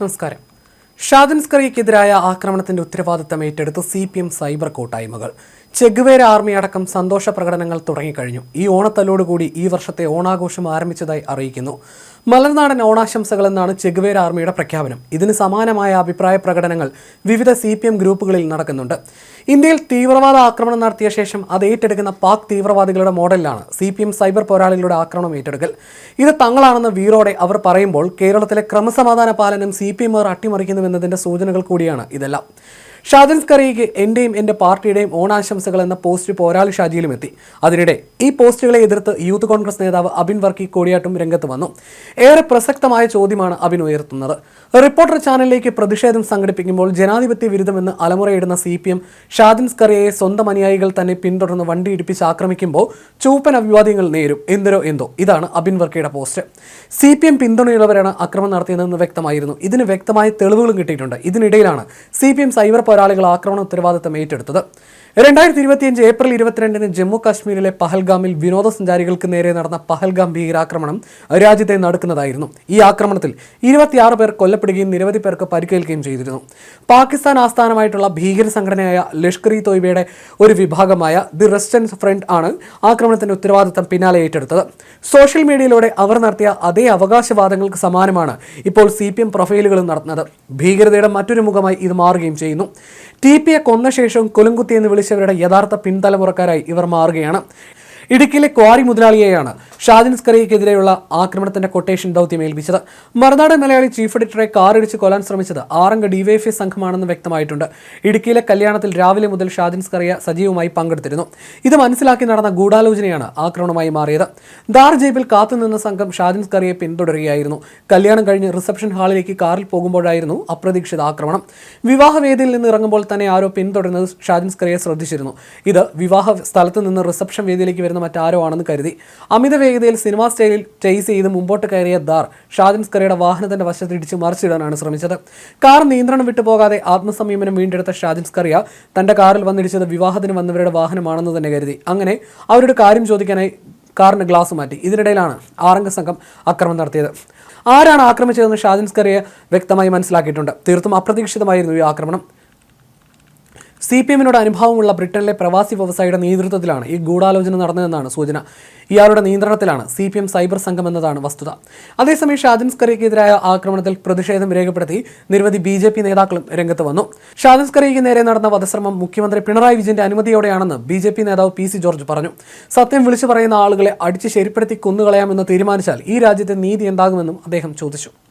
നമസ്കാരം. ഷാദിൻ സ്കറിയക്കെതിരായ ആക്രമണത്തിന്റെ ഉത്തരവാദിത്തം ഏറ്റെടുത്ത് സി പി എം സൈബർ കൂട്ടായ്മകൾ. ചെഗുവേര ആർമി അടക്കം സന്തോഷ പ്രകടനങ്ങൾ തുടങ്ങിക്കഴിഞ്ഞു. ഈ ഓണത്തല്ലോടുകൂടി ഈ വർഷത്തെ ഓണാഘോഷം ആരംഭിച്ചതായി അറിയിക്കുന്നു. മലർനാടൻ ഓണാശംസകൾ എന്നാണ് ചെഗുവേര ആർമിയുടെ പ്രഖ്യാപനം. ഇതിന് സമാനമായ അഭിപ്രായ പ്രകടനങ്ങൾ വിവിധ സി പി എം ഗ്രൂപ്പുകളിൽ നടക്കുന്നുണ്ട്. ഇന്ത്യയിൽ തീവ്രവാദ ആക്രമണം നടത്തിയ ശേഷം അത് ഏറ്റെടുക്കുന്ന പാക് തീവ്രവാദികളുടെ മോഡലിലാണ് സി പി എം സൈബർ പോരാളികളുടെ ആക്രമണം ഏറ്റെടുക്കൽ. ഇത് തങ്ങളാണെന്ന് വീറോടെ അവർ പറയുമ്പോൾ കേരളത്തിലെ ക്രമസമാധാന പാലനം സി പി എം അട്ടിമറിക്കുന്നുവെന്നതിന്റെ സൂചനകൾ കൂടിയാണ് ഇതെല്ലാം. ഷാജൻ സ്കറിയയ്ക്ക് എന്റെയും എന്റെ പാർട്ടിയുടെയും ഓണാശംസകൾ എന്ന പോസ്റ്റ് പോരാളി ഷാജിയിലും എത്തി. അതിനിടെ ഈ പോസ്റ്റുകളെ എതിർത്ത് യൂത്ത് കോൺഗ്രസ് നേതാവ് അബിൻ വർക്കി കോടിയാട്ടും രംഗത്ത് വന്നു. ഏറെ പ്രസക്തമായ ചോദ്യമാണ് അബിൻ ഉയർത്തുന്നത്. റിപ്പോർട്ടർ ചാനലിലേക്ക് പ്രതിഷേധം സംഘടിപ്പിക്കുമ്പോൾ ജനാധിപത്യ വിരുദ്ധമെന്ന് അലമുറയിടുന്ന സി പി എം ഷാദിൻ സ്കറിയയെ സ്വന്തം അനുയായികൾ തന്നെ പിന്തുടർന്ന് വണ്ടി ഇടിപ്പിച്ച് ആക്രമിക്കുമ്പോൾ ചൂപ്പൻ അഭിവാദ്യങ്ങൾ നേരും. എന്തിനോ എന്തോ. ഇതാണ് അബിൻ വർക്കിയുടെ പോസ്റ്റ്. സി പി എം പിന്തുണയുള്ളവരാണ് അക്രമം നടത്തിയതെന്ന് വ്യക്തമായിരുന്നു. ഇതിന് വ്യക്തമായ തെളിവുകളും കിട്ടിയിട്ടുണ്ട്. ഇതിനിടയിലാണ് സി പി എം സൈബർ പോരാളികൾ ആക്രമണ ഉത്തരവാദിത്തം ഏറ്റെടുത്തത്. രണ്ടായിരത്തി ഇരുപത്തിയഞ്ച് ഏപ്രിൽ ഇരുപത്തിരണ്ടിന് ജമ്മു കാശ്മീരിലെ പഹൽഗാമിൽ വിനോദസഞ്ചാരികൾക്ക് നേരെ നടന്ന പഹൽഗാം ഭീകരാക്രമണം രാജ്യത്തെ നടക്കുന്നതായിരുന്നു. ഈ ആക്രമണത്തിൽ ഇരുപത്തിയാറ് പേർ കൊല്ലപ്പെടുകയും നിരവധി പേർക്ക് പരിക്കേൽക്കുകയും ചെയ്തിരുന്നു. പാകിസ്ഥാൻ ആസ്ഥാനമായിട്ടുള്ള ഭീകര സംഘടനയായ ലഷ്കർ ഇ തോയ്ബയുടെ ഒരു വിഭാഗമായ ദി റെസിസ്റ്റൻസ് ഫ്രണ്ട് ആണ് ആക്രമണത്തിന്റെ ഉത്തരവാദിത്തം പിന്നാലെ ഏറ്റെടുത്തത്. സോഷ്യൽ മീഡിയയിലൂടെ അവർ നടത്തിയ അതേ അവകാശവാദങ്ങൾക്ക് സമാനമാണ് ഇപ്പോൾ സി പി എം പ്രൊഫൈലുകളും നടത്തുന്നത്. ഭീകരതയുടെ മറ്റൊരു മുഖമായി ഇത് മാറുകയും ചെയ്യുന്നു. ടി പിയെ കൊന്ന ശേഷം കൊലുങ്കുത്തി എന്ന് വിളിച്ചവരുടെ യഥാർത്ഥ പിൻതലമുറക്കാരായി ഇവർ മാറുകയാണ്. ഇടുക്കിയിലെ ക്വാറി മുതലാളിയെയാണ് ഷാദിൻ സ്കറിയക്കെതിരെയുള്ള ആക്രമണത്തിന്റെ കൊട്ടേഷൻ ദൗത്യം ഏൽപ്പിച്ചത് മറുനാടൻ മലയാളി ചീഫ് എഡിറ്ററെ കാറിടിച്ച് കൊല്ലാൻ ശ്രമിച്ചത് ആറംഗ ഡിവൈഎഫ്ഐ സംഘമാണെന്ന് വ്യക്തമായിട്ടുണ്ട്. ഇടുക്കിയിലെ കല്യാണത്തിൽ രാവിലെ മുതൽ ഷാദിൻ സ്കറിയ സജീവമായി പങ്കെടുത്തിരുന്നു. ഇത് മനസ്സിലാക്കി നടന്ന ഗൂഢാലോചനയാണ് ആക്രമണമായി മാറിയത്. ദാർ ജയിബിൽ കാത്തുനിന്ന സംഘം ഷാദിൻ സ്കറിയെ പിന്തുടരുകയായിരുന്നു. കല്യാണം കഴിഞ്ഞ് റിസപ്ഷൻ ഹാളിലേക്ക് കാറിൽ പോകുമ്പോഴായിരുന്നു അപ്രതീക്ഷിത ആക്രമണം. വിവാഹവേദിയിൽ നിന്ന് ഇറങ്ങുമ്പോൾ തന്നെ ആരോ പിന്തുടരുന്നത് ഷാദിൻ സ്കറിയെ ശ്രദ്ധിച്ചിരുന്നു. ഇത് വിവാഹ സ്ഥലത്ത് നിന്ന് റിസപ്ഷൻ വേദിയിലേക്ക് വരുന്ന മറ്റാരോ ആണെന്ന് കരുതി. അമിത വേഗതയിൽ സിനിമാ സ്റ്റൈലിൽ ചേസ് ചെയ്ത് മുമ്പോട്ട് കയറിയ ദാർ ഷാദിൻ സ്കറിയുടെ വാഹനത്തിന്റെ വശത്തിടിച്ച് മറിച്ചിടാനാണ് ശ്രമിച്ചത്. കാർ നിയന്ത്രണം വിട്ടുപോകാതെ ആത്മസംയമനം വീണ്ടെടുത്ത ഷാജിൻസ് സ്കറിയ തന്റെ കാറിൽ വന്നിടിച്ചത് വിവാഹത്തിന് വന്നവരുടെ വാഹനമാണെന്ന് തന്നെ കരുതി. അങ്ങനെ അവരുടെ കാര്യം ചോദിക്കാനായി കാറിന് ഗ്ലാസ് മാറ്റി. ഇതിനിടയിലാണ് ആറംഗ സംഘം ആക്രമണം നടത്തിയത്. ആരാണ് ആക്രമിച്ചതെന്ന് ഷാജിൻസ്കറിയെ വ്യക്തമായി മനസ്സിലാക്കിയിട്ടുണ്ട്. തീർത്തും അപ്രതീക്ഷിതമായിരുന്നു ഈ ആക്രമണം. സി പി എമ്മിനോട് അനുഭവമുള്ള ബ്രിട്ടനിലെ പ്രവാസി വ്യവസായിയുടെ നേതൃത്വത്തിലാണ് ഈ ഗൂഢാലോചന നടന്നതെന്നാണ് സൂചന. ഇയാളുടെ നിയന്ത്രണത്തിലാണ് സി പി എം സൈബർ സംഘം എന്നതാണ് വസ്തുത. അതേസമയം ഷാദിൻ സ്കറിയക്കെതിരായ ആക്രമണത്തിൽ പ്രതിഷേധം രേഖപ്പെടുത്തി നിരവധി ബി ജെ പി നേതാക്കളും രംഗത്ത് വന്നു. ഷാദിൻ നേരെ നടന്ന വധശ്രമം മുഖ്യമന്ത്രി പിണറായി വിജയന്റെ അനുമതിയോടെയാണെന്ന് ബി ജെ പി നേതാവ് പി സി ജോർജ് പറഞ്ഞു. സത്യം വിളിച്ചു പറയുന്ന ആളുകളെ അടിച്ച് ശരിപ്പെടുത്തി കൊന്നുകളയാമെന്ന് തീരുമാനിച്ചാൽ ഈ രാജ്യത്തെ നീതി എന്താകുമെന്നും അദ്ദേഹം ചോദിച്ചു.